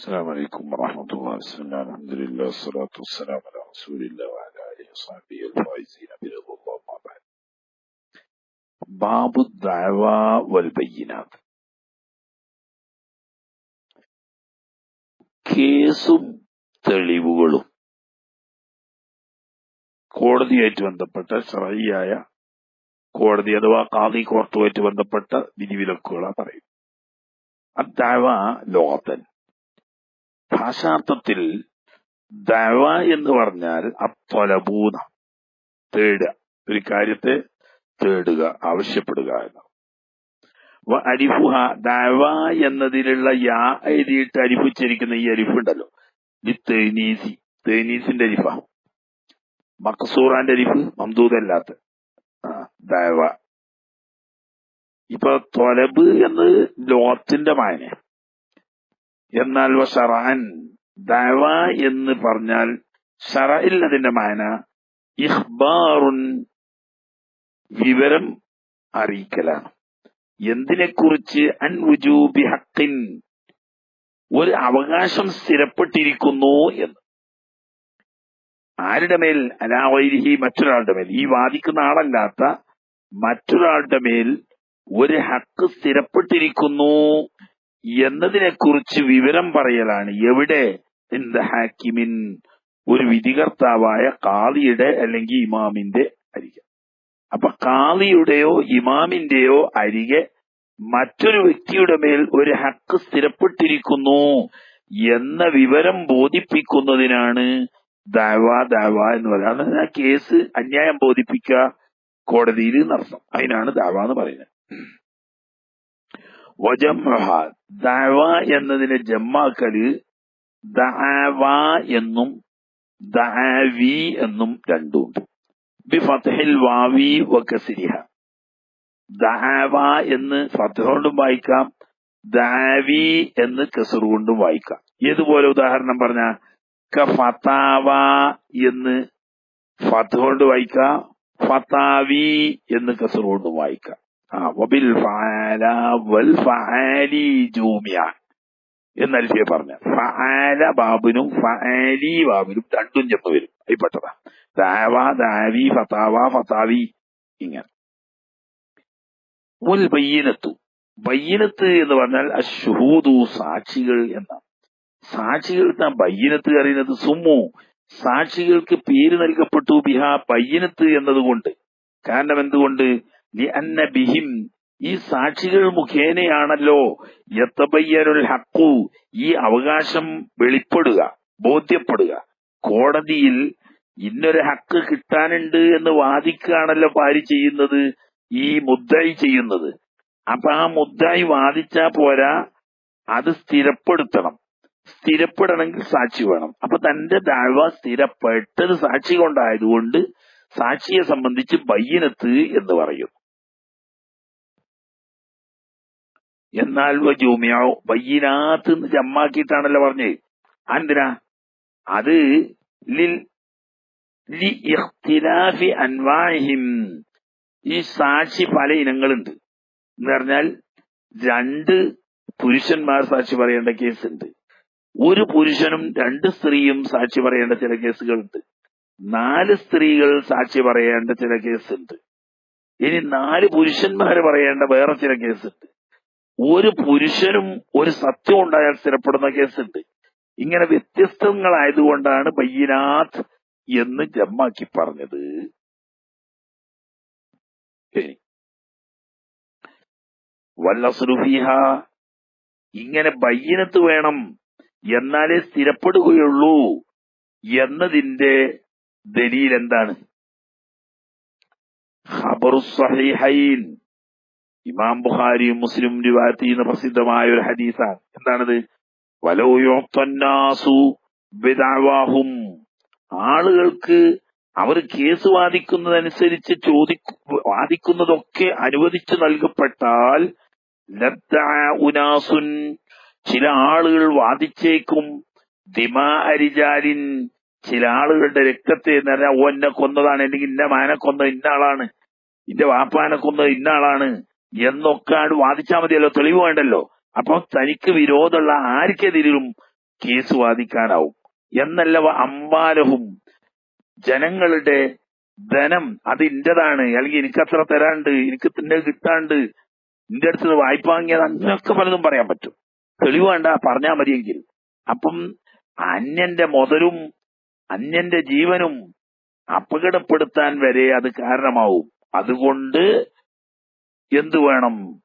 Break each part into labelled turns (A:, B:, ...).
A: السلام عليكم ورحمة الله بسم الله الحمد لله والصلاة والسلام على رسول الله وعلى آله وصحبه الفائزين برضا الله ما بعد باب الدعوى والبينات കേസും തെളിവുകളും കോടതിയായിട്ട് ബന്ധപ്പെട്ട ശറയ്യായ കോടതി അഥവാ കാതി കോർട്ടുമായിട്ട് ബന്ധപ്പെട്ട വിധിവിലക്കുകളാണ് പറയും അദ്ദാവ ലോകത്തൻ ഭാഷാർത്ഥത്തിൽ ദവ എന്ന് പറഞ്ഞാൽ അത്വലഭൂതം തേടുക. ഒരു കാര്യത്തെ തേടുക ആവശ്യപ്പെടുക എന്ന് വ അരിഫുഹ ദവ എന്നതിലുള്ള യാ എഴുതിയിട്ട് അരിഫിച്ചിരിക്കുന്ന ഈ അരിഫുണ്ടല്ലോ. ഈ തേനീസി. തേനീസിന്റെ അരിഫ. മക്സൂറാന്റെ അരിഫ് മംദൂദല്ലാത്ത. ദവ ഇപ്പൊ തൊലബ് എന്ന് ലോത്തിന്റെ മായന. എന്നാൽ വസറാൻ ദവ എന്ന് പറഞ്ഞാൽ സറയിൽ അതിന്റെ മായന ഇഹ്ബാറുൻ വിവരം അറിയിക്കലാണ്. എന്തിനെക്കുറിച്ച്? അൻ വുജൂബി ഹക്കിൻ ഒരു അവകാശം സ്ഥിരപ്പെട്ടിരിക്കുന്നു എന്ന്. ആരുടെ മേൽ? അലാവൈരിഹി മറ്റൊരാളുടെ മേൽ. ഈ വാദിക്കുന്ന ആളല്ലാത്ത മറ്റൊരാളുടെ മേൽ ഒരു ഹക്ക് സ്ഥിരപ്പെട്ടിരിക്കുന്നു. എന്നതിനെക്കുറിച്ച് വിവരം പറയലാണ്. എവിടെ ഇന്ത ഹാക്കിമിൻ ഒരു വിധികർത്താവായ കാളിയുടെ അല്ലെങ്കിൽ ഇമാമിന്റെ അരികെ. അപ്പൊ കാളിയുടെയോ ഇമാമിന്റെയോ അരികെ മറ്റൊരു വ്യക്തിയുടെ മേൽ ഒരു ഹക്ക് സ്ഥിരപ്പെട്ടിരിക്കുന്നു എന്ന വിവരം ബോധിപ്പിക്കുന്നതിനാണ് ദാവ ദാവ എന്ന് പറയുന്നത്. ആ കേസ് അന്യായം ബോധിപ്പിക്കുക കോടതിയിൽ നടത്തണം അതിനാണ് ദാവ എന്ന് പറയുന്നത്. വജംഹ. ദഅവ എന്നതിനെ ജമ്മാക്കൽ ദഅവ എന്നും ദഅവി എന്നും രണ്ടുണ്ട് ബിഫത്ഹിൽ വാവി വക്കസിരിഹ ദഅവ എന്ന് ഫത്ഹ കൊണ്ടും വായിക്കാം ദാവി എന്ന് കസർ കൊണ്ടും വായിക്കാം. ഏതുപോലെ ഉദാഹരണം പറഞ്ഞ ക ഫതാവ എന്ന് ഫത്ത് കൊണ്ട് വായിക്കാം ഫതാവി എന്ന് കസർ കൊണ്ടും വായിക്കാം. വബിൽ വൽ ജൂമിയ എന്ന് അൽഫിയ പറഞ്ഞ ഫാല ബാബിനും ഫാലി ബാബിനും രണ്ടും ചെന്ന് വരും. അതിൽപ്പെട്ടതാ ദാവ ദാവി ഫതാവ ഫതാവി ഇങ്ങനെ. മുൽ ബയ്യനത്തു. ബയ്യനത്ത് എന്ന് പറഞ്ഞാൽ അഷുഹൂദു സാക്ഷികൾ എന്നാണ്. സാക്ഷികൾക്ക് ആ ബയ്യനത്ത് അറിയുന്നത് സുമു സാക്ഷികൾക്ക് പേര് നൽകപ്പെട്ടു ബിഹ ബയ്യനത്ത് എന്നതുകൊണ്ട്. കാരണം എന്തുകൊണ്ട്? അന്ന ബിഹിം ഈ സാക്ഷികൾ മുഖേനയാണല്ലോ യത്തബയ്യനുൽ ഹക്കു ഈ അവകാശം വെളിപ്പെടുക ബോധ്യപ്പെടുക. കോടതിയിൽ ഇന്നൊരു ഹക്ക് കിട്ടാനുണ്ട് എന്ന് വാദിക്കുകയാണല്ലോ പാരി ചെയ്യുന്നത് ഈ മുദ്ദായി ചെയ്യുന്നത്. അപ്പൊ ആ മുദ്ദായി വാദിച്ചാ പോരാ അത് സ്ഥിരപ്പെടുത്തണം. സ്ഥിരപ്പെടണമെങ്കിൽ സാക്ഷി വേണം. അപ്പൊ തന്റെ ദാഴ്വ സ്ഥിരപ്പെട്ടത് സാക്ഷി കൊണ്ടായതുകൊണ്ട് സാക്ഷിയെ സംബന്ധിച്ച് ബയ്യനത്ത് എന്ന് പറയുന്നു എന്നാൽ ജൂമിയാവോ ബയ്യനാത്ത് ജമ്മാക്കിയിട്ടാണല്ലോ പറഞ്ഞത് എന്തിനാ അത് ലിൽ ഇഖ്തിലാഫി അൻവാഹിം ഈ സാക്ഷി പല ഇനങ്ങളുണ്ട്. എന്ന് പറഞ്ഞാൽ രണ്ട് പുരുഷന്മാർ സാക്ഷി പറയേണ്ട കേസ് ഉണ്ട് ഒരു പുരുഷനും രണ്ട് സ്ത്രീയും സാക്ഷി പറയേണ്ട ചില കേസുകളുണ്ട്. നാല് സ്ത്രീകൾ സാക്ഷി പറയേണ്ട ചില കേസുണ്ട്. ഇനി നാല് പുരുഷന്മാർ പറയേണ്ട വേറെ ചില കേസുണ്ട്. ഒരു പുരുഷനും ഒരു സത്യം ഉണ്ടായാൽ സ്ഥിരപ്പെടുന്ന കേസുണ്ട്. ഇങ്ങനെ വ്യത്യസ്തങ്ങളായതുകൊണ്ടാണ് ബയ്യനാഥ് എന്ന് ജമ്മാക്കി പറഞ്ഞത്. വല്ലസുറുഫിഹ ഇങ്ങനെ ബയ്യനത്ത് വേണം എന്നാലേ സ്ഥിരപ്പെടുകയുള്ളൂ എന്നതിന്റെ ദലീൽ എന്താണ് ഖബറുസഹിഹൈൻ ഇമാം ബുഖാരിയും മുസ്ലിം റിവായത്ത് പ്രസിദ്ധമായ ഒരു ഹദീസാണ്. എന്താണത്? വലോയോത്തന്നാസു ബിദാവാഹും ആളുകൾക്ക് അവർ കേസ് വാദിക്കുന്നതനുസരിച്ച് ചോദി വാദിക്കുന്നതൊക്കെ അനുവദിച്ചു നൽകപ്പെട്ടാൽ ഉനാസുൻ. ചില ആളുകൾ വാദിച്ചേക്കും. ദിമാ അരിജാലിൻ ചില ആളുകളുടെ രക്തത്തെ പറഞ്ഞാൽ ഓ എന്നെ കൊന്നതാണ് അല്ലെങ്കിൽ ഇന്ന മാനെ കൊന്നത് ഇന്ന ആളാണ്. ഇന്റെ വാപ്പാനെ കൊന്നത് ഇന്ന ആളാണ്. എന്നൊക്കെ വാദിച്ചാൽ മതിയല്ലോ തെളിവ് വേണ്ടല്ലോ. അപ്പൊ തനിക്ക് വിരോധമുള്ള ആർക്കെതിരും കേസ് വാദിക്കാനാവും. എന്നല്ല അമ്പാലഹും ജനങ്ങളുടെ ധനം അത് ഇന്റേതാണ് അല്ലെങ്കിൽ എനിക്ക് അത്ര തരാണ്ട് എനിക്ക് തന്നെ കിട്ടാണ്ട് ഇന്റെ അടുത്ത് വായ്പ വാങ്ങിയത് അങ്ങനെയൊക്കെ പലതും പറയാൻ പറ്റും. തെളിവ് വേണ്ട പറഞ്ഞാൽ മതിയെങ്കിൽ. അപ്പം അന്യന്റെ മുതലും അന്യന്റെ ജീവനും അപകടപ്പെടുത്താൻ വരെ അത് കാരണമാവും. അതുകൊണ്ട് എന്തു വേണം?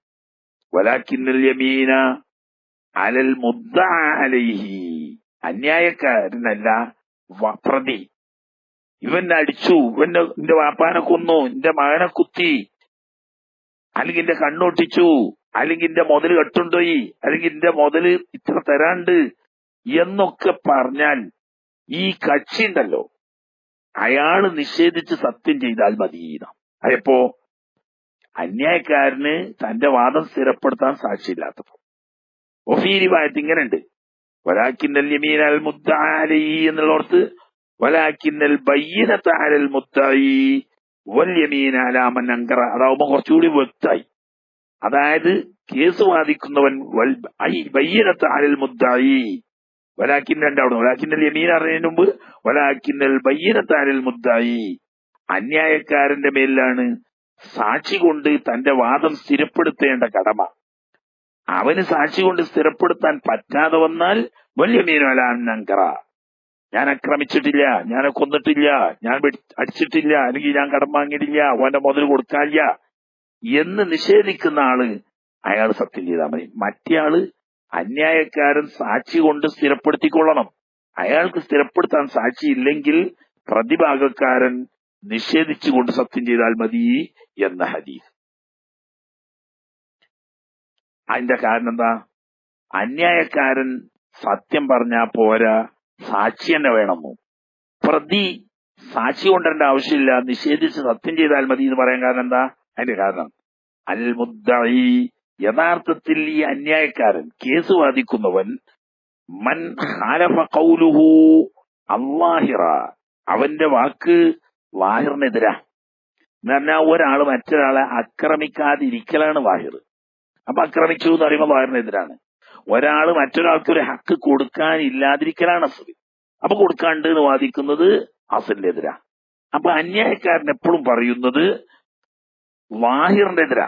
A: വലാക്കിന്നൽ യമീന അലൽ മുദ്ദ അലൈഹി. അന്യായക്കാരനല്ല പ്രതി. ഇവനെ അടിച്ചു ഇവന്റെ എന്റെ വാപ്പാനെ കൊന്നു എന്റെ മകനെ കുത്തി. അല്ലെങ്കിൽ എന്റെ കണ്ണൊട്ടിച്ചു അല്ലെങ്കിൽ എന്റെ മുതൽ കെട്ടുണ്ടോയി അല്ലെങ്കിൽ എന്റെ മുതൽ ഇത്ര തരാണ്ട് എന്നൊക്കെ പറഞ്ഞാൽ ഈ കക്ഷി ഉണ്ടല്ലോ. അയാൾ നിഷേധിച്ച് സത്യം ചെയ്താൽ മതി അയപ്പോ അന്യായക്കാരന് തന്റെ വാദം സ്ഥിരപ്പെടുത്താൻ സാക്ഷിയില്ലാത്തപ്പോ. ഒഫീരിവായത്ത് ഇങ്ങനെ ഉണ്ട് വലാക്കിന്നൽ യമീൻ അൽ മുദ്ദാലി എന്നുള്ളോർത്ത് വലാക്കിന്നൽ ബയ്യനത്താരൽ മുത്തായി വൽ യമീൻ അലാമൻ അങ്കറ. അതാവുമ്പോ കുറച്ചുകൂടി വ്യക്തായി അതായത് കേസ് വാദിക്കുന്നവൻ ബയ്യനത്താലൽ മുദ്ദായി വലാക്കിൻ രണ്ടാവണം. വലാക്കിന്നൽ യമീൻ അറിഞ്ഞതിന് മുമ്പ് വലാക്കിന്നൽ ബയ്യനത്താരൽ മുദ്ദായി അന്യായക്കാരന്റെ മേലിലാണ് സാക്ഷി കൊണ്ട് തന്റെ വാദം സ്ഥിരപ്പെടുത്തേണ്ട കടമ. അവന് സാക്ഷി കൊണ്ട് സ്ഥിരപ്പെടുത്താൻ പറ്റാതെ വന്നാൽ വലിയ മീനോലാങ്കറ ഞാൻ ആക്രമിച്ചിട്ടില്ല ഞാൻ കൊന്നിട്ടില്ല ഞാൻ അടിച്ചിട്ടില്ല അല്ലെങ്കിൽ ഞാൻ കടം വാങ്ങിയിട്ടില്ല അവന്റെ മുതൽ കൊടുക്കാനില്ല എന്ന് നിഷേധിക്കുന്ന ആൾ അയാൾ സത്യം ചെയ്താൽ മതി. മറ്റേയാൾ അന്യായക്കാരൻ സാക്ഷി കൊണ്ട് സ്ഥിരപ്പെടുത്തിക്കൊള്ളണം. അയാൾക്ക് സ്ഥിരപ്പെടുത്താൻ സാക്ഷി ഇല്ലെങ്കിൽ പ്രതിഭാഗക്കാരൻ നിഷേധിച്ചുകൊണ്ട് സത്യം ചെയ്താൽ മതി. എന്ന ഹദീസ്. അതിന്റെ കാരണം എന്താ? അന്യായക്കാരൻ സത്യം പറഞ്ഞാ പോരാ സാക്ഷി തന്നെ വേണമെന്നു പ്രതി സാക്ഷി കൊണ്ടേണ്ട ആവശ്യമില്ല നിഷേധിച്ച് സത്യം ചെയ്താൽ മതി എന്ന് പറയാൻ കാരണം എന്താ? അതിന്റെ കാരണം അൽ യഥാർത്ഥത്തിൽ ഈ അന്യായക്കാരൻ കേസ് വാദിക്കുന്നവൻ മൻ ഹാലഫ ഖൗലുഹു അള്ളാഹിറ അവന്റെ വാക്ക് വാഹിറിനെതിരാ എന്ന് പറഞ്ഞാൽ ഒരാൾ മറ്റൊരാളെ ആക്രമിക്കാതിരിക്കലാണ് വാഹിർ. അപ്പൊ ആക്രമിച്ചു എന്ന് പറയുമ്പോൾ വാഹിറിനെതിരാണ് ഒരാൾ മറ്റൊരാൾക്ക് ഒരു ഹക്ക് കൊടുക്കാനില്ലാതിരിക്കലാണ് അസൽ അപ്പൊ കൊടുക്കാണ്ട് എന്ന് വാദിക്കുന്നത് അസലിനെതിരാ അപ്പൊ അന്യായക്കാരൻ എപ്പോഴും പറയുന്നത് വാഹിറിന്റെ എതിരാ.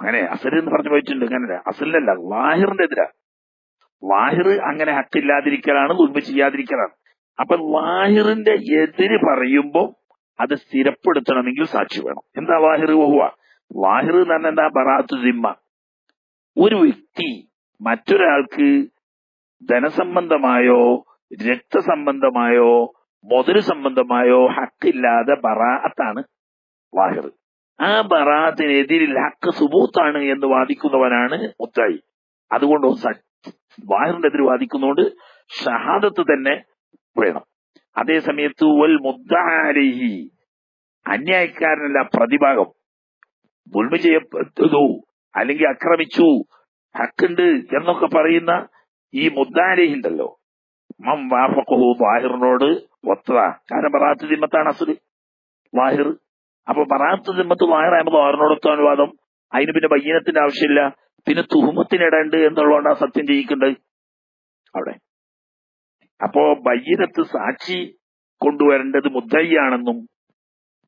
A: അങ്ങനെ അസൽ എന്ന് പറഞ്ഞു പോയിട്ടുണ്ട്. അങ്ങനെ അസലിനല്ല വാഹിറിന്റെ എതിരാ. വാഹിർ അങ്ങനെ ഹക്കില്ലാതിരിക്കലാണ് ദുർബ ചെയ്യാതിരിക്കലാണ്. അപ്പൊ വാഹിറിന്റെ എതിര് പറയുമ്പോ അത് സ്ഥിരപ്പെടുത്തണമെങ്കിൽ സാക്ഷി വേണം. എന്താ വാഹിർ വഹുവ? വാഹിർ തന്നെ എന്താ? ബറാത്തു സിമ്മ ഒരു വ്യക്തി മറ്റൊരാൾക്ക് ധനസംബന്ധമായോ രക്തസംബന്ധമായോ മുതൽ സംബന്ധമായോ ഹക്കില്ലാതെ ബറാത്താണ് വാഹിർ. ആ ബറാത്തിനെതിരിൽ ഹക്ക് സുബൂത്താണ് എന്ന് വാദിക്കുന്നവനാണ് മുത്തായി. അതുകൊണ്ട് വാഹിറിന്റെ എതിര് വാദിക്കുന്നതുകൊണ്ട് ഷഹാദത്ത് തന്നെ വേണം. അതേ സമയത്ത് വൽ മുദ്ദാലിഹി. അന്യായക്കാരനല്ല പ്രതിഭാഗം. ദുൽമ ചെയ്യപ്പെട്ടു അല്ലെങ്കിൽ അക്രമിച്ചു. ഹക്കുണ്ട് എന്നൊക്കെ പറയുന്ന ഈ മുദ്ദാലിഹി ഉണ്ടല്ലോ. മം വാഫഖഹു വാഹിറിനോട് ഒത്തതാ കാരണം ബറാത്ത് ദിമ്മത്താണ് അസുൽ. വാഹിർ അപ്പൊ ബറാത്ത് ദിമ്മത്ത് വാഹിറാകുമ്പോൾ വാഹിറിനോടൊത്ത അനുവാദം? അതിന് പിന്നെ ബയ്യനത്തിന്റെ ആവശ്യമില്ല. പിന്നെ തുഹുമത്തിനിടണ്ട് എന്നുള്ളതുകൊണ്ടാണ് സത്യം ചെയ്യിക്കേണ്ടത്. അവിടെ. അപ്പോ ബയ്യനത്ത് സാക്ഷി കൊണ്ടുവരേണ്ടത് മുദ്ദയ്യാണെന്നും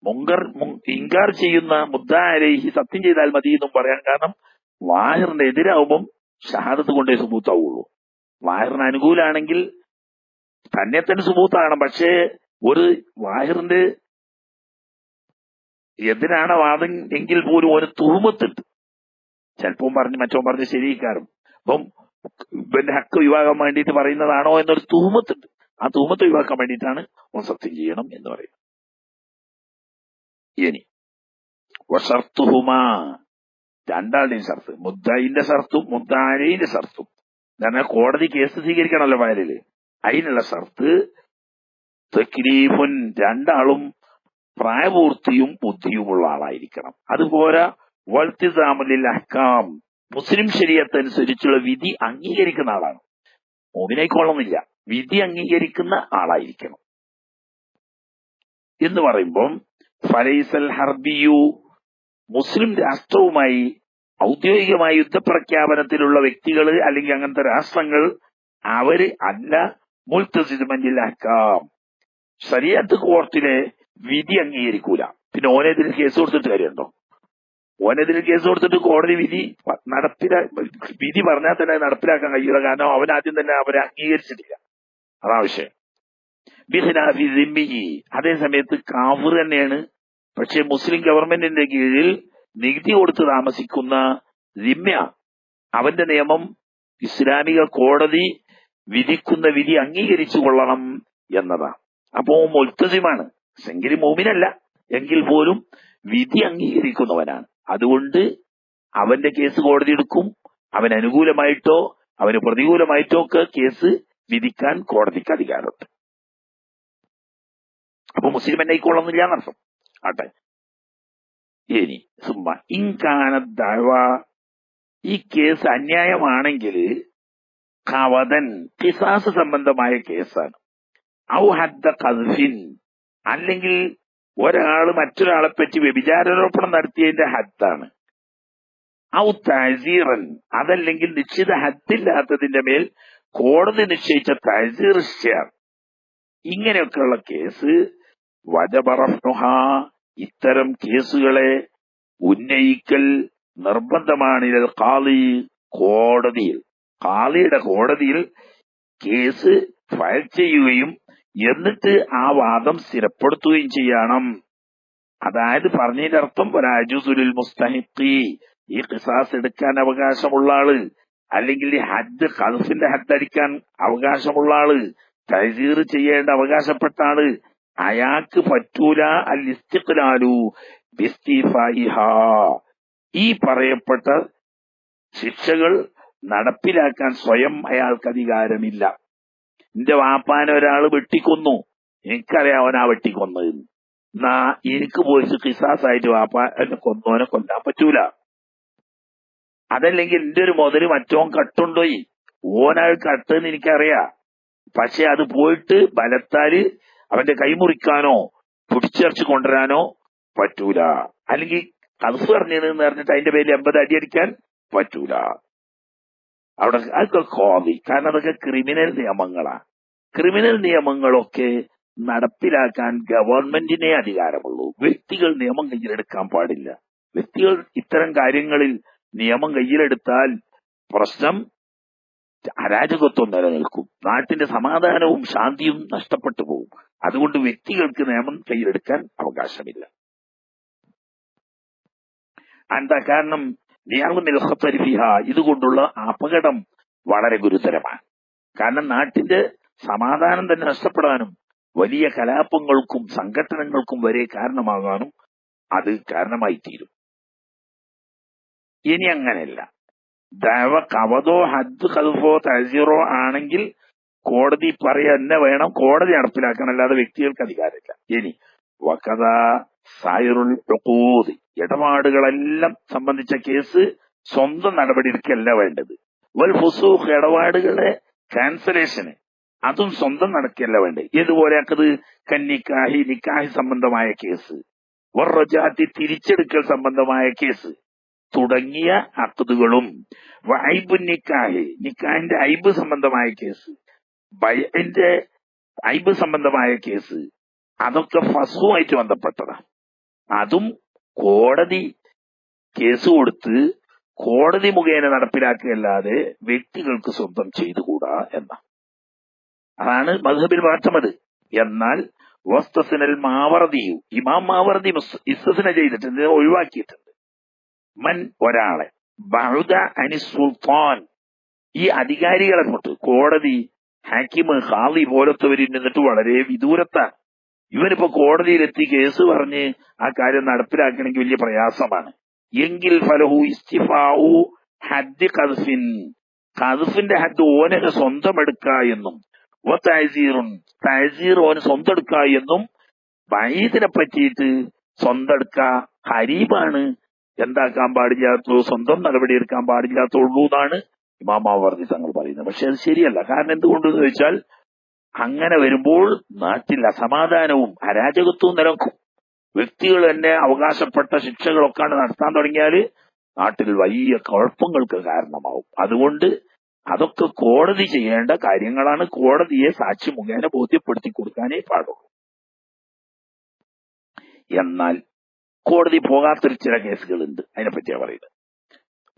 A: മുങ്കർ ഇൻകാർ ചെയ്യുന്ന മുദ്ദാരേഹി സത്യം ചെയ്താൽ മതി എന്നും പറയാൻ കാരണം വാഹിറിന്റെ എതിരാവുമ്പം ഷഹാദത്ത് കൊണ്ടേ സുബൂത്താവുള്ളൂ. വാഹിറിന് അനുകൂലാണെങ്കിൽ തന്നെ തന്നെ സുബൂത്താകണം. പക്ഷേ ഒരു വാഹിറിന്റെ എതിരാണ് വാദം എങ്കിൽ പോലും ഒരു തൂമത്തിട്ട് ചിലപ്പോൾ പറഞ്ഞ് മറ്റോ പറഞ്ഞ് ശരിയിക്കാറും. അപ്പം ഇവന്റെ ഹക്ക് ഒഴിവാക്കാൻ വേണ്ടിയിട്ട് പറയുന്നതാണോ എന്നൊരു തൂമത്തുണ്ട് ആ തൂമത്ത് ഒഴിവാക്കാൻ വേണ്ടിയിട്ടാണ് സത്യം ചെയ്യണം എന്ന് പറയുന്നത്. ഇനി വഷർത്തുഹുമാ രണ്ടാളുടെയും ഷർത്ത്. മുദ്ദയിന്റെ ഷർത്തും മുദ്ദാനീന്റെ ഷർത്തും. കാരണം കോടതി കേസ് സ്വീകരിക്കണമല്ലോ വയലിൽ അതിനുള്ള ഷർത്ത് തക്ലീഫുൻ രണ്ടാളും പ്രായപൂർത്തിയും ബുദ്ധിയുമുള്ള ആളായിരിക്കണം. അതുപോലെ വൾത്തിസാമുലിൽ അഹ്കാം. മുസ്ലിം ശരീരത്ത് അനുസരിച്ചുള്ള വിധി അംഗീകരിക്കുന്ന ആളാണ്. മോമിനേക്കോളന്നില്ല വിധി അംഗീകരിക്കുന്ന ആളായിരിക്കണം. എന്ന് പറയുമ്പം ഫലൈസൽ ഹർബിയു മുസ്ലിം രാഷ്ട്രവുമായി ഔദ്യോഗികമായ യുദ്ധപ്രഖ്യാപനത്തിലുള്ള വ്യക്തികൾ അല്ലെങ്കിൽ അങ്ങനത്തെ രാഷ്ട്രങ്ങൾ അവർ അല്ല മുൽത്തസിമന്റിൽ അഹ്കാം. ശരീഅത്ത് കോർട്ടിലെ വിധി അംഗീകരിക്കൂല. പിന്നെ ഓനെതിരെ കേസ് കൊടുത്തിട്ട് കാര്യമുണ്ടോ? ഓനെതിരെ കേസ് കൊടുത്തിട്ട് കോടതി വിധി നടപ്പിലാ വിധി പറഞ്ഞാൽ തന്നെ നടപ്പിലാക്കാൻ കഴിയില്ല. കാരണം അവൻ ആദ്യം തന്നെ അവരെ അംഗീകരിച്ചിട്ടില്ല. അതാ വിഷയം ബിഹിനാഫി സിമ്മിഹി അതേ സമയത്ത് കാഫർ തന്നെയാണ്. പക്ഷെ മുസ്ലിം ഗവൺമെന്റിന്റെ കീഴിൽ നികുതി കൊടുത്ത് താമസിക്കുന്ന ജിമ്യ അവന്റെ നിയമം ഇസ്ലാമിക കോടതി വിധിക്കുന്ന വിധി അംഗീകരിച്ചു കൊള്ളണം എന്നതാണ് അപ്പോ മുൽത്തസിമാണ്. എങ്കിൽ മോമിനല്ല. എങ്കിൽ പോലും വിധി അംഗീകരിക്കുന്നവനാണ്. അതുകൊണ്ട് അവന്റെ കേസ് കോടതി എടുക്കും. അവൻ അനുകൂലമായിട്ടോ അവന് പ്രതികൂലമായിട്ടോ ഒക്കെ കേസ് വിധിക്കാൻ കോടതിക്ക് അധികാരമുണ്ട്. അപ്പൊ മുസ്ലിം എന്നെ എന്നർത്ഥം ആട്ടെ. ഇനി സുമ്മ. ഇൻകാന ഈ കേസ് അന്യായമാണെങ്കിൽ കവതൻ കിസാസ് സംബന്ധമായ കേസാണ്. ഔ ഹദ്ദ കൽഫിൻ അല്ലെങ്കിൽ ഒരാൾ മറ്റൊരാളെ പറ്റി വ്യഭിചാരോപണം നടത്തിയതിന്റെ ഹത്താണ്. ഔ തഴീറൻ അതല്ലെങ്കിൽ നിശ്ചിത ഹത്തില്ലാത്തതിന്റെ മേൽ കോടതി നിശ്ചയിച്ച ശിക്ഷയാണ് ഇങ്ങനെയൊക്കെയുള്ള കേസ് വജപറഫ്നുഹ ഇത്തരം കേസുകളെ ഉന്നയിക്കൽ നിർബന്ധമാണ് കാളി കോടതിയിൽ. കാളിയുടെ കോടതിയിൽ കേസ് ഫയൽ ചെയ്യുകയും എന്നിട്ട് ആ വാദം സ്ഥിരപ്പെടുത്തുകയും ചെയ്യണം. അതായത് പറഞ്ഞതിന്റെ അർത്ഥം ഒരാജുസുലിൽ മുസ്തഹിഖി ഈ കിസാസ് എടുക്കാൻ അവകാശമുള്ള ആൾ അല്ലെങ്കിൽ ഹജ്ജ് ഖൽഫിന്റെ ഹജ്ജ് അടിക്കാൻ അവകാശമുള്ള ആൾ തഹസീർ ചെയ്യേണ്ട അവകാശപ്പെട്ട ആൾ അയാൾക്ക് പറ്റൂല. അൽ ഇസ്തിഖ്ലാലു ഈ പറയപ്പെട്ട ശിക്ഷകൾ നടപ്പിലാക്കാൻ സ്വയം അയാൾക്ക് അധികാരമില്ല. എന്റെ വാപ്പാനെ ഒരാൾ വെട്ടിക്കൊന്നു. എനിക്കറിയാം അവനാ വെട്ടിക്കൊന്നത്. എന്നാ എനിക്ക് പോയിട്ട് കിസാസായിട്ട് വാപ്പ എന്നെ കൊന്നോനെ കൊല്ലാൻ പറ്റൂല. അതല്ലെങ്കിൽ എന്റെ ഒരു മുതൽ മറ്റോൻ കട്ടുണ്ടോയി ഓനത് കട്ടെന്ന് എനിക്കറിയാം. പക്ഷെ അത് പോയിട്ട് ബലത്താൽ അവന്റെ കൈ മുറിക്കാനോ പിടിച്ചേർച്ച് കൊണ്ടുവരാനോ പറ്റൂല. അല്ലെങ്കിൽ കൽഫ് പറഞ്ഞതെന്ന് പറഞ്ഞിട്ട് അതിന്റെ പേരിൽ എൺപത് അടി അടിക്കാൻ പറ്റൂല. അവിടെ അതൊക്കെ കോതി കാരണം അതൊക്കെ ക്രിമിനൽ നിയമങ്ങളാ. ക്രിമിനൽ നിയമങ്ങളൊക്കെ നടപ്പിലാക്കാൻ ഗവൺമെന്റിനെ അധികാരമുള്ളൂ. വ്യക്തികൾ നിയമം കയ്യിലെടുക്കാൻ പാടില്ല. വ്യക്തികൾ ഇത്തരം കാര്യങ്ങളിൽ നിയമം കയ്യിലെടുത്താൽ പ്രശ്നം അരാജകത്വം നിലനിൽക്കും. നാട്ടിന്റെ സമാധാനവും ശാന്തിയും നഷ്ടപ്പെട്ടു പോകും. അതുകൊണ്ട് വ്യക്തികൾക്ക് നിയമം കയ്യിലെടുക്കാൻ അവകാശമില്ല. എന്താ കാരണം? നിയമനിൽഹത്തരിഫിഹ ഇതുകൊണ്ടുള്ള അപകടം വളരെ ഗുരുതരമാണ്. കാരണം നാട്ടിന്റെ സമാധാനം തന്നെ നഷ്ടപ്പെടാനും വലിയ കലാപങ്ങൾക്കും സംഘടനകൾക്കും വരെ കാരണമാകാനും അത് കാരണമായി തീരും ഇനി അങ്ങനെയല്ല. ദൈവ കവതോ ഹദ് കൽഫോ തഹസീറോ ആണെങ്കിൽ കോടതി പറയുക തന്നെ വേണം. കോടതി നടപ്പിലാക്കണം. അല്ലാതെ വ്യക്തികൾക്ക് അധികാരമില്ല. ഇനി വക്കത സായറുൽ ഉഖൂദ്. ഇടപാടുകളെല്ലാം സംബന്ധിച്ച കേസ് സ്വന്തം നടപടിയെടുക്കല്ല വേണ്ടത്. വൽ ഫുസൂഖ് ഇടപാടുകളെ ക്യാൻസലേഷന് അതും സ്വന്തം നടക്കല്ല വേണ്ടത്. ഏതുപോലെയാക്കത് കന്നിക്കാഹി നിക്കാഹി സംബന്ധമായ കേസ്. വറജാത്തി തിരിച്ചെടുക്കൽ സംബന്ധമായ കേസ്. തുടങ്ങിയ അക്കതുകളും. വൈബു നിക്കാഹി നിക്കാഹിന്റെ ഐബ് സംബന്ധമായ കേസ്. ബൈന്റെ ഐബ് സംബന്ധമായ കേസ്. അതൊക്കെ ഫസുമായിട്ട് ബന്ധപ്പെട്ടതാണ് അതും കോടതി കേസ് കൊടുത്ത് കോടതി മുഖേന നടപ്പിലാക്കുകയല്ലാതെ വ്യക്തികൾക്ക് സ്വന്തം ചെയ്തുകൂടാ എന്ന. അതാണ് മധുബിൽ മാറ്റമത് എന്നാൽ വസ്തസിനൽ മാവർദിയു ഇമാം മാവർദി ഇസ്തസിനെ ചെയ്തിട്ടുണ്ട് ഒഴിവാക്കിയിട്ടുണ്ട്. മൻ ഒരാളെ ബഹുദ അനി സുൽത്താൻ. ഈ അധികാരികളെ കൊണ്ട് കോടതി ഹാക്കിമ് ഖാദി പോലത്തവരിൽ നിന്നിട്ട് വളരെ വിദൂരത്താണ് ഇവനിപ്പോ കോടതിയിലെത്തി കേസ് പറഞ്ഞ് ആ കാര്യം നടപ്പിലാക്കണമെങ്കിൽ വലിയ പ്രയാസമാണ്. എങ്കിൽ ഫലഹു ഇസ്തിഫാവു ഹദ് കദ്ഫിൻ കദ്ഫിന്റെ ഹദ് ഓനെ സ്വന്തം എടുക്ക എന്നും. ഓ തഹസീറുൻ തഹസീർ ഓന് സ്വന്തം എടുക്ക എന്നും. ബൈദിനെ പറ്റിയിട്ട് സ്വന്തം എടുക്ക ഹരീബാണ്. എന്താക്കാൻ പാടില്ലാത്ത സ്വന്തം നടപടി എടുക്കാൻ പാടില്ലാത്തുള്ളൂ എന്നാണ് ഇമാമാവർത്തി തങ്ങൾ പറയുന്നത്. പക്ഷെ അത് ശരിയല്ല. കാരണം എന്തുകൊണ്ടെന്ന് ചോദിച്ചാൽ അങ്ങനെ വരുമ്പോൾ നാട്ടിൽ അസമാധാനവും അരാജകത്വവും നിലനിൽക്കും. വ്യക്തികൾ തന്നെ അവകാശപ്പെട്ട ശിക്ഷകളൊക്കെ നടത്താൻ തുടങ്ങിയാൽ നാട്ടിൽ വലിയ കുഴപ്പങ്ങൾക്ക് കാരണമാവും. അതുകൊണ്ട് അതൊക്കെ കോടതി ചെയ്യേണ്ട കാര്യങ്ങളാണ്. കോടതിയെ സാക്ഷി മുഖേന ബോധ്യപ്പെടുത്തി കൊടുക്കാനേ പാടുള്ളൂ. എന്നാൽ കോടതി പോകാത്തൊരു ചില കേസുകളുണ്ട്. അതിനെപ്പറ്റിയാണ് പറയുന്നത്.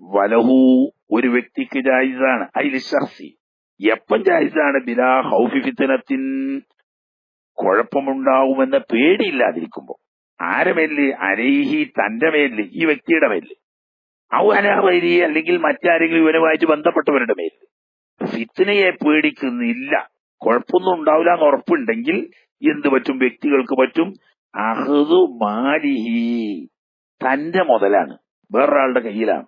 A: വലഹു ഒരു വ്യക്തിക്ക് ജായിസാണ് അതിൽ ഷർസി എപ്പം ജായിസാണ് ബിലാ ഹൗഫി ഫിത്തനത്തിൻ കുഴപ്പമുണ്ടാവുമെന്ന പേടിയില്ലാതിരിക്കുമ്പോ. ആരെ മേലിൽ? അരേഹി തന്റെ മേലിൽ ഈ വ്യക്തിയുടെ മേലിൽ. ഔഹനാവരി അല്ലെങ്കിൽ മറ്റാരെങ്കിലും ഇവനുമായിട്ട് ബന്ധപ്പെട്ടവരുടെ മേലിൽ. ഫിത്തനയെ പേടിക്കുന്നില്ല. കുഴപ്പമൊന്നും ഉണ്ടാവില്ല എന്ന് ഉറപ്പുണ്ടെങ്കിൽ എന്ത് പറ്റും? വ്യക്തികൾക്ക് പറ്റും. അഹദു മാലിഹി. തന്റെ മുതലാണ്. വേറൊരാളുടെ കയ്യിലാണ്.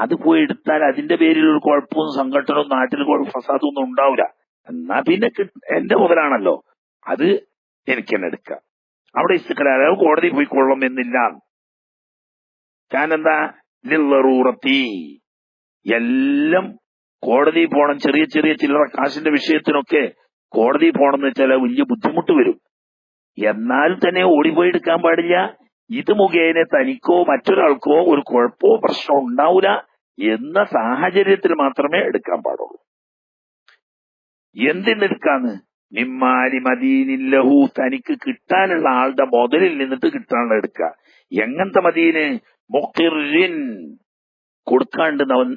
A: അത് പോയി എടുത്താൽ അതിന്റെ പേരിൽ ഒരു കുഴപ്പവും സംഘടനവും നാട്ടിൽ ഫസാദും ഒന്നും ഉണ്ടാവില്ല. എന്നാ പിന്നെ എന്റെ മുതലാണല്ലോ. അത് എനിക്ക് തന്നെ എടുക്കാം അവിടെ ഇസ്തുക്കളെ കോടതി പോയിക്കൊള്ളും എന്നില്ല. ഞാൻ എന്താ ലില്ലറൂറത്തി. എല്ലാം കോടതി പോണം. ചെറിയ ചെറിയ ചില്ലറ കാശിന്റെ വിഷയത്തിനൊക്കെ കോടതി പോണെന്ന് വെച്ചാൽ വലിയ ബുദ്ധിമുട്ട് വരും. എന്നാൽ തന്നെ ഓടിപ്പോയി എടുക്കാൻ പാടില്ല. ഇത് മുഖേന തനിക്കോ മറ്റൊരാൾക്കോ ഒരു കുഴപ്പമോ പ്രശ്നമോ ഉണ്ടാവില്ല എന്ന സാഹചര്യത്തിൽ മാത്രമേ എടുക്കാൻ പാടുള്ളൂ. എന്തിനെടുക്കാന്ന് നിമ്മാലി മദീനില്ലഹു തനിക്ക് കിട്ടാനുള്ള ആളുടെ മുതലിൽ നിന്നിട്ട് കിട്ടാനുള്ള എടുക്കുക എങ്ങനത്തെ മദീന്? മുഖിറിൻ കൊടുക്കാണ്ട് അവൻ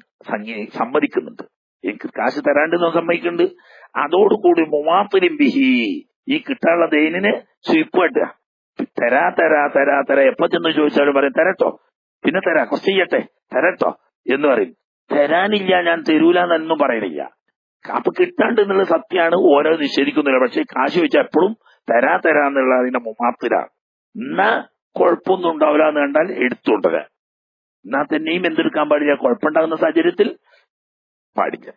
A: സമ്മതിക്കുന്നുണ്ട്. എനിക്ക് കാശ് തരാണ്ട് അവൻ സമ്മതിക്കുന്നുണ്ട്. അതോടുകൂടി മുമാത്തിനും ബിഹി ഈ കിട്ടാനുള്ള ദൈനിന് സ്വീപ്പ് കട്ടുക. തരാ തരാ തരാ തരാ. എപ്പോ ചെന്ന് ചോദിച്ചാലും പറയും തരട്ടോ. പിന്നെ തരാ കുറച്ച് ചെയ്യട്ടെ തരട്ടോ. എന്ന് പറയും. തരാനില്ല ഞാൻ തരൂല എന്നൊന്നും പറയണില്ല. അപ്പൊ കിട്ടാണ്ട് എന്നുള്ള സത്യമാണ് ഓരോ നിഷേധിക്കുന്നില്ല പക്ഷെ കാശ് വെച്ചാൽ എപ്പോഴും തരാ തരാ എന്നുള്ള അതിന്റെ മുമാത്തിലാണ് എന്നാ കുഴപ്പമൊന്നും ഉണ്ടാവില്ല എന്ന് കണ്ടാൽ എടുത്തുകൊണ്ടത് എന്നാ തന്നെയും എന്തെടുക്കാൻ പാടില്ല. കുഴപ്പമുണ്ടാകുന്ന സാഹചര്യത്തിൽ പാടില്ല.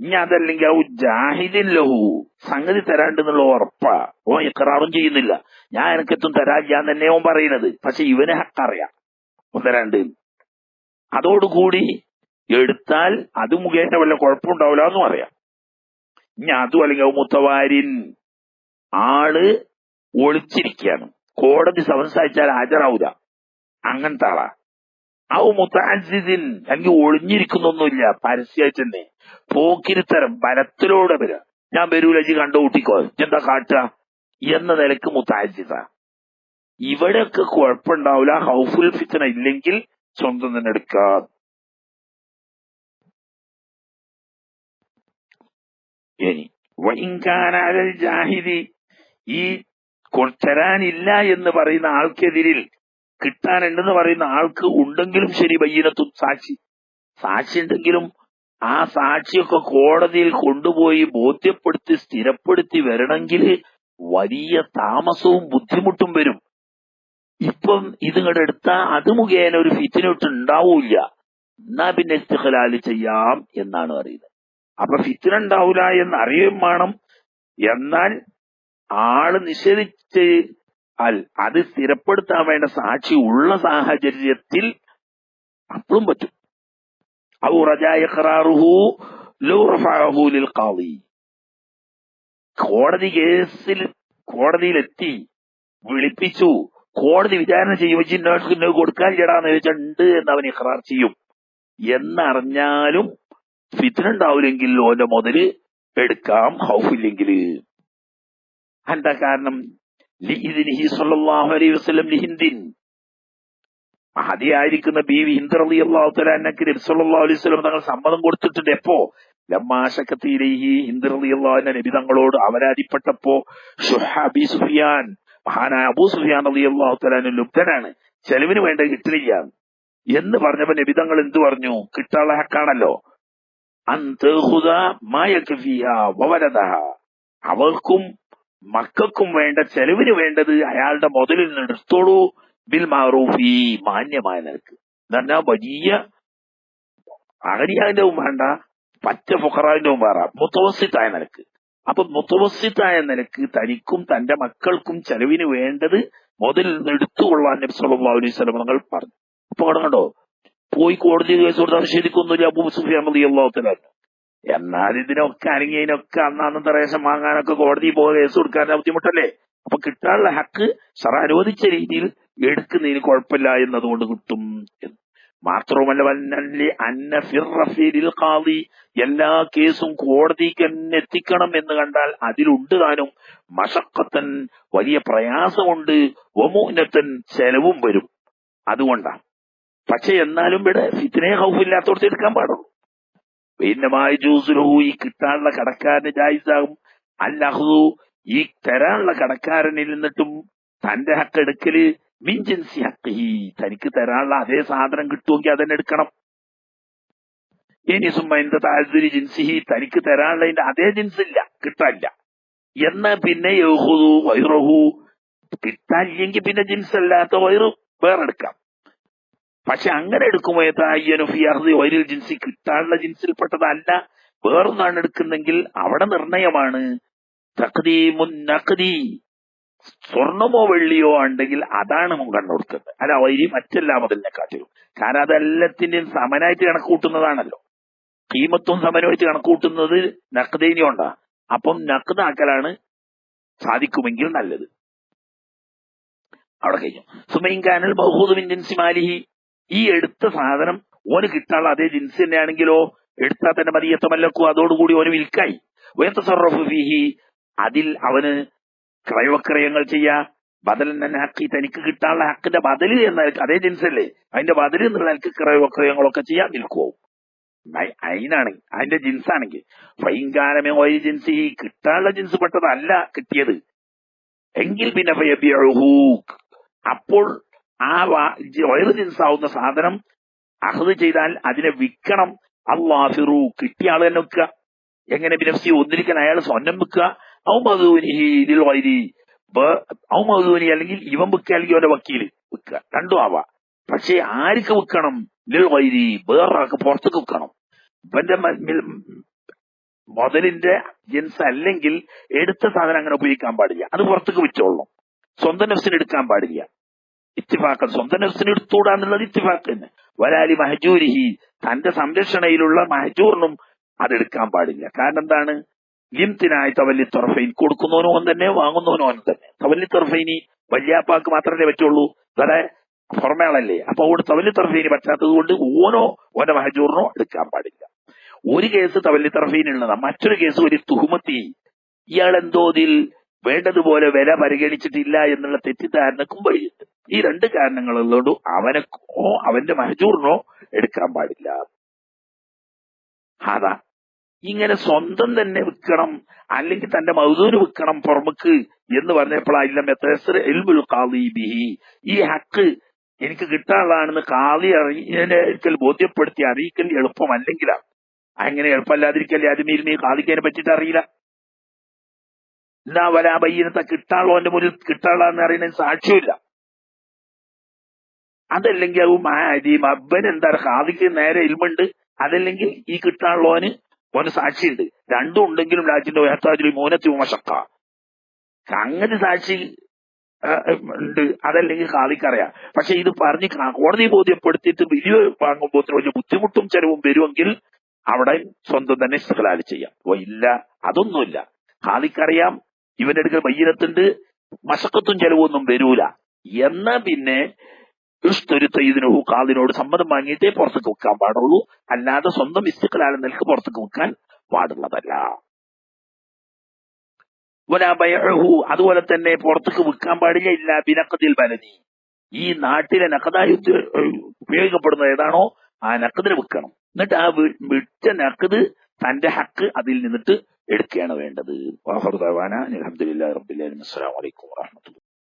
A: ഇനി അതല്ലെങ്കിൽ ആ ജാഹിദിൻ ലഹു സംഗതി തരാണ്ടെന്നുള്ള ഉറപ്പാ. ഓ ഇക്കറാറും ചെയ്യുന്നില്ല. ഞാൻ എനിക്കെത്തും തരാൻ ഞാൻ തന്നെ ഓൻ പറയുന്നത്. പക്ഷെ ഇവനെ ഹക്കറിയാം. ഒന്ന് തരാണ്ട് അതോടുകൂടി എടുത്താൽ അത് മുഖേന വല്ല കുഴപ്പമുണ്ടാവില്ല എന്നും അറിയാം. ഇനി അതും അല്ലെങ്കിൽ മുത്തവാരിൻ ആൾ ഒളിച്ചിരിക്കുകയാണ്. കോടതി സംസാരിച്ചാൽ ഹാജരാവൂല. അങ്ങനത്തെ ആളാ. ഔ മുത്താജിദിൻ അല്ലെങ്കിൽ ഒളിഞ്ഞിരിക്കുന്നൊന്നുമില്ല. പരസ്യമായിട്ട് തന്നെ പോക്കിരിത്തരം ബലത്തിലൂടെ വരിക. ഞാൻ വരൂല ജി കണ്ടു കൂട്ടിക്കോ. എന്താ കാട്ട എന്ന നിലയ്ക്ക് മുത്താജിദ ഇവിടെയൊക്കെ കുഴപ്പമുണ്ടാവില്ല. ഹൗഫുൽ ഫിത്തന ഇല്ലെങ്കിൽ സ്വന്തം തന്നെ എടുക്കാൻ ഇനി വൈകാനാലൽ ജാഹിദി ഈ തരാനില്ല എന്ന് പറയുന്ന ആൾക്കെതിരിൽ കിട്ടാനുണ്ടെന്ന് പറയുന്ന ആൾക്ക് ഉണ്ടെങ്കിലും ശരി ബയ്യനത്തും സാക്ഷി. സാക്ഷി ഉണ്ടെങ്കിലും ആ സാക്ഷിയൊക്കെ കോടതിയിൽ കൊണ്ടുപോയി ബോധ്യപ്പെടുത്തി സ്ഥിരപ്പെടുത്തി വരണമെങ്കിൽ വലിയ താമസവും ബുദ്ധിമുട്ടും വരും. ഇപ്പം ഇതിങ്ങടെ എടുത്താൽ അത് മുഖേന ഒരു ഫിത്തിനൊട്ട് ഉണ്ടാവൂല എന്നാ പിന്നെ ഇസ്തിഖലാൽ ചെയ്യാം എന്നാണ് പറയുന്നത്. അപ്പൊ ഫിത്തിന ഉണ്ടാവൂല എന്ന് അറിയുകയും വേണം. എന്നാൽ ആൾ നിഷേധിച്ച് അൽ അത് സ്ഥിരപ്പെടുത്താൻ വേണ്ട സാക്ഷി ഉള്ള സാഹചര്യത്തിൽ അപ്പോഴും പറ്റും. കോടതി കേസിൽ കോടതിയിലെത്തി വിളിപ്പിച്ചു കോടതി വിചാരണ ചെയ്യുമ്പോൾ കൊടുക്കാൻ ചേടാന്ന് ചോദിച്ചിട്ടുണ്ട് എന്ന് അവൻ ഇഖറാർ ചെയ്യും. എന്നറിഞ്ഞാലും ഫിത്തിനുണ്ടാവില്ലെങ്കിൽ ഓന്റെ മുതൽ എടുക്കാം ഹൗഫില്ലെങ്കിൽ. എന്താ കാരണം? ലിഹിന്ദിൻ മഹതിയായിരിക്കുന്ന ബീവി ഹിന്ദ് റളിയല്ലാഹു തആല അന്നക്ക് നബി അലൈഹി തങ്ങൾ സമ്മതം കൊടുത്തിട്ടുണ്ട്. എപ്പോ? ലമ്മാശക്കത്തിയിലെ ഹിന്ദർ അലി അൻഹ നബി തങ്ങളോട് അവരാതിപ്പെട്ടപ്പോ സുഹാബി സുഫിയാൻ മഹാനായ അബൂ സുഫിയാൻ അലി അള്ളാഹു തലാനും ലുബ്ധനാണ്. ചെലവിന് വേണ്ട കിട്ടില്ല എന്ന് പറഞ്ഞപ്പോ നബി തങ്ങൾ എന്ത് പറഞ്ഞു? കിട്ടാനുള്ള ഹക്കാണല്ലോ. അവർക്കും മക്കൾക്കും വേണ്ട ചെലവിന് വേണ്ടത് അയാളുടെ മുതലിൽ നിന്ന് എടുത്തോളൂ. ബിൽ മാറൂഫി മാന്യമായ നിരക്ക്. എന്ന് പറഞ്ഞാൽ വലിയ അഹരിയാവിന്റെ വേണ്ട പറ്റ ഫുഖറാവിന്റെ വേറെ മുത്തവസിത്തായ നിലയ്ക്ക് അപ്പൊ മുത്തവസിത്തായ നിലയ്ക്ക് തനിക്കും തന്റെ മക്കൾക്കും ചെലവിന് വേണ്ടത് മുതൽ നിന്ന് എടുത്തുകൊള്ളാൻ നബി സല്ലല്ലാഹു അലൈഹി തങ്ങൾ പറഞ്ഞു. അപ്പൊ അവിടെ പോയി കോടതി കേസ് കൊടുത്താൽ നിഷേധിക്കൊന്നുമില്ല അബൂ സുഫിയാൻ റളിയല്ലാഹു തആല എന്നാൽ ഇതിനൊക്കെ അനങ്ങിയതിനൊക്കെ അന്നാന്ന് തറേശം വാങ്ങാനൊക്കെ കോടതി പോയി കേസ് കൊടുക്കാൻ ബുദ്ധിമുട്ടല്ലേ? അപ്പൊ കിട്ടാനുള്ള ഹക്ക് സറ അനുവദിച്ച രീതിയിൽ എടുക്കുന്നതിന് കുഴപ്പമില്ല എന്നതുകൊണ്ട് കിട്ടും എന്ന്. മാത്രവുമല്ല എല്ലാ കേസും കോടതിക്ക് തന്നെ എത്തിക്കണം എന്ന് കണ്ടാൽ അതിലുണ്ട് താനും. മഷക്കത്തൻ വലിയ പ്രയാസമുണ്ട്. ഒമൂനത്തൻ ചെലവും വരും. അതുകൊണ്ടാണ്. പക്ഷെ എന്നാലും ഇവിടെ ഫിത്തിനെ ഹൗഫില്ലാത്തോടത്ത് എടുക്കാൻ പാടുള്ളൂ. ഭിന്നമായ ജ്യൂസുലഹു ഈ കിട്ടാനുള്ള കടക്കാരന് ജായിസാകും. അല്ലഹു ഈ തരാനുള്ള കടക്കാരനിൽ നിന്നിട്ടും തന്റെ ഹക്ക് എടുക്കൽ മിഞ്ചൻസി അക്കഹി തനിക്ക് തരാനുള്ള അതേ സാധനം കിട്ടുമെങ്കിൽ അതന്നെ എടുക്കണം. ഇനി സുമ്മ എന്ത് താഴ്ത്തിരി ജിൻസിഹി തനിക്ക് തരാനുള്ളതിന്റെ അതേ ജിൻസ് ഇല്ല കിട്ടാനില്ല. എന്ന് പിന്നെ യഹുദു വൈറഹു? കിട്ടാനില്ലെങ്കിൽ പിന്നെ ജിൻസ് അല്ലാത്ത വൈറ് വേറെ എടുക്കാം. പക്ഷെ അങ്ങനെ എടുക്കുമ്പോ ഫിയാർദി വൈരൽ ജിൻസി കിട്ടാനുള്ള ജിൻസിൽപ്പെട്ടതല്ല വേറൊന്നാണ് എടുക്കുന്നെങ്കിൽ അവിടെ നിർണയമാണ്. തഖ്ദീമുൻ നഖ്ദി. സ്വർണമോ വെള്ളിയോ ഉണ്ടെങ്കിൽ അതാണ് മുൻഗണന കൊടുക്കുന്നത് അല്ല വൈരി മറ്റെല്ലാം അതിനെ കാട്ടിലും. കാരണം അതെല്ലാത്തിന്റെയും സമനായിട്ട് കണക്ക് കൂട്ടുന്നതാണല്ലോ കീമത്തും സമനമായിട്ട് കണക്ക് കൂട്ടുന്നത് നഖ്ദീനി കൊണ്ടാ. അപ്പം നക്കതാക്കലാണ് സാധിക്കുമെങ്കിൽ നല്ലത്. അവിടെ കഴിഞ്ഞു. സുമൈൻകാനൽ ബഹൂദ് ജിൻസി മാലിഹി ഈ എടുത്ത സാധനം ഓന് കിട്ടാനുള്ള അതേ ജിൻസ് തന്നെയാണെങ്കിലോ എടുത്താൽ തന്നെ മതിയത്തമല്ലക്കോ. അതോടുകൂടി ഓന് വിൽക്കായി. ഉയർത്തസറഫ് ഫിഹി. അതിൽ അവന് ക്രയവക്രയങ്ങൾ ചെയ്യാ. ബദൽ തന്നെ ഹക്കി തനിക്ക് കിട്ടാനുള്ള ഹക്കിന്റെ ബദൽ എന്ന അതേ ജിൻസല്ലേ അതിന്റെ ബദൽ എന്നുള്ള നിലയ്ക്ക് ക്രയവക്രയങ്ങളൊക്കെ ചെയ്യാൻ നിൽക്കുവോ? അതിനാണെങ്കിൽ അതിന്റെ ജിൻസാണെങ്കിൽ. ഫൈങ്കാരമേ ഒരു ജിൻസ് ഈ കിട്ടാനുള്ള ജിൻസ് പെട്ടതല്ല കിട്ടിയത്. എങ്കിൽ പിന്നെ അപ്പോൾ ആ വയറ് ജിൻസാവുന്ന സാധനം അഹദ് ചെയ്താൽ അതിനെ വിൽക്കണം. അള്ളാഫിറു കിട്ടിയ ആൾ തന്നെ വെക്കുക എങ്ങനെ ബിനഫ്സി ഒന്നിരിക്കാൻ അയാൾ സ്വന്തം വെക്കുക ഔമധൂനിഹിൽ വൈരി ഔമധൂനി അല്ലെങ്കിൽ ഇവൻ വെക്കുക അല്ലെങ്കിൽ അവന്റെ വക്കീൽ വെക്കുക രണ്ടും ആവാ. പക്ഷേ ആർക്ക് വെക്കണം ലിൽ വൈരി വേറൊരാൾക്ക് പുറത്തേക്ക് വെക്കണം ഇവന്റെ മുതലിന്റെ ജെൻസ് അല്ലെങ്കിൽ എടുത്ത സാധനം അങ്ങനെ ഉപയോഗിക്കാൻ പാടില്ല. അത് പുറത്തേക്ക് വിറ്റോളും സ്വന്തം നെഫ്സിന് എടുക്കാൻ പാടില്ല. ഇത്തിഫാക്കൻ സ്വന്തം നെഫ്സിന് എടുത്തുകൂടാന്നുള്ളത് ഇത്തിഫാക്ക് തന്നെ. വരാലി മഹജൂരിഹി. തന്റെ സംരക്ഷണയിലുള്ള മഹജൂറിനും അതെടുക്കാൻ പാടില്ല. കാരണം എന്താണ്? ലിംത്തിനായി തവല്ലി തർഫൈൻ കൊടുക്കുന്നവനോ അവൻ തന്നെ വാങ്ങുന്നവനോ അവൻ തന്നെ. തവല്ലി തൊറഫൈനി വല്യാപ്പാക്ക് മാത്രമേ പറ്റുള്ളൂ. വേറെ പുറമേളല്ലേ അപ്പൊ അവിടെ തവല്ലി തൊറഫൈനി പറ്റാത്തത് കൊണ്ട് ഓനോ ഓന്റെ മഹജൂറിനോ എടുക്കാൻ പാടില്ല. ഒരു കേസ് തവല്ലി തൊറഫൈനുള്ളതാ മറ്റൊരു കേസ് ഒരു തുഹുമത്തി. ഇയാൾ എന്തോ ഇതിൽ വേണ്ടതുപോലെ വില പരിഗണിച്ചിട്ടില്ല എന്നുള്ള തെറ്റിദ്ധാരണക്കും വഴിയുണ്ട്. ഈ രണ്ട് കാരണങ്ങളുള്ളതുകൊണ്ട് അവനോ അവന്റെ മഹജൂറിനോ എടുക്കാൻ പാടില്ല. അതാ ഇങ്ങനെ സ്വന്തം തന്നെ വിൽക്കണം അല്ലെങ്കിൽ തന്റെ മൗദൂര് വിൽക്കണം പുറമക്ക് എന്ന് പറഞ്ഞപ്പോൾ ഈ ഹക്ക് എനിക്ക് കിട്ടാനുള്ളതാണെന്ന് കാളി അറിയിക്കൽ ബോധ്യപ്പെടുത്തി അറിയിക്കൽ എളുപ്പം അല്ലെങ്കിലാണ് അങ്ങനെ എളുപ്പമല്ലാതിരിക്കല്ലേ അത് നീ കാളിക്കതിനെ പറ്റിയിട്ട് അറിയില്ല. എന്നാ വലാ ബയ്യനത്തെ കിട്ടാനുള്ളവന്റെ മുന്നിൽ കിട്ടാനുള്ളതെന്ന് അറിയുന്നതിന് സാക്ഷ്യമില്ല. അതല്ലെങ്കിൽ അവൻ മാരീം അബ്ബൻ എന്താ കാതിക്ക് നേരെ ഇൽമുണ്ട് അതല്ലെങ്കിൽ ഈ കിട്ടാനുള്ളവന് ഓന് സാക്ഷിയുണ്ട്. രണ്ടും ഉണ്ടെങ്കിലും രാജ്യന്റെ വേത്താജിൽ മോനത്തി ഉമശക്ക അങ്ങനെ സാക്ഷി ഉണ്ട്. അതല്ലെങ്കിൽ കാതിക്കറിയാം. പക്ഷെ ഇത് പറഞ്ഞ് കോടതി ബോധ്യപ്പെടുത്തിയിട്ട് വലിയ വാങ്ങുമ്പോൾ വലിയ ബുദ്ധിമുട്ടും ചെലവും വരുമെങ്കിൽ അവിടെ സ്വന്തം തന്നെ ഇസ്തലാൽ ചെയ്യാം. ഓ ഇല്ല. അതൊന്നുമില്ല. കാതിക്കറിയാം. ഇവന്റെ അടുക്കൽ ബയ്യനത്തുണ്ട് മശക്കത്തും ചെലവൊന്നും വരൂല. എന്നാ പിന്നെ ഇഷ്ടൊരുത്ത ഇതിനു കാതിനോട് സമ്മതം വാങ്ങിയിട്ടേ പുറത്തേക്ക് വെക്കാൻ പാടുള്ളൂ. അല്ലാതെ സ്വന്തം ഇസ്തുക്കളാലും നിൽക്ക് പുറത്തേക്ക് വെക്കാൻ പാടുള്ളതല്ല. അതുപോലെ തന്നെ പുറത്തേക്ക് വിൽക്കാൻ പാടില്ല ഇല്ല ബിനക്കതിൽ ബലനി ഈ നാട്ടിലെ നക്കതായി ഉപയോഗിക്കപ്പെടുന്നത് ഏതാണോ ആ നക്കതിന് വിൽക്കണം എന്നിട്ട് ആ വിറ്റ നക്കത് തന്റെ ഹക്ക് അതിൽ നിന്നിട്ട് എടുക്കുകയാണ് വേണ്ടത്. അലഹമുല്ലാ അസ്സലാമലൈക്കും വാഹമത്തുള്ള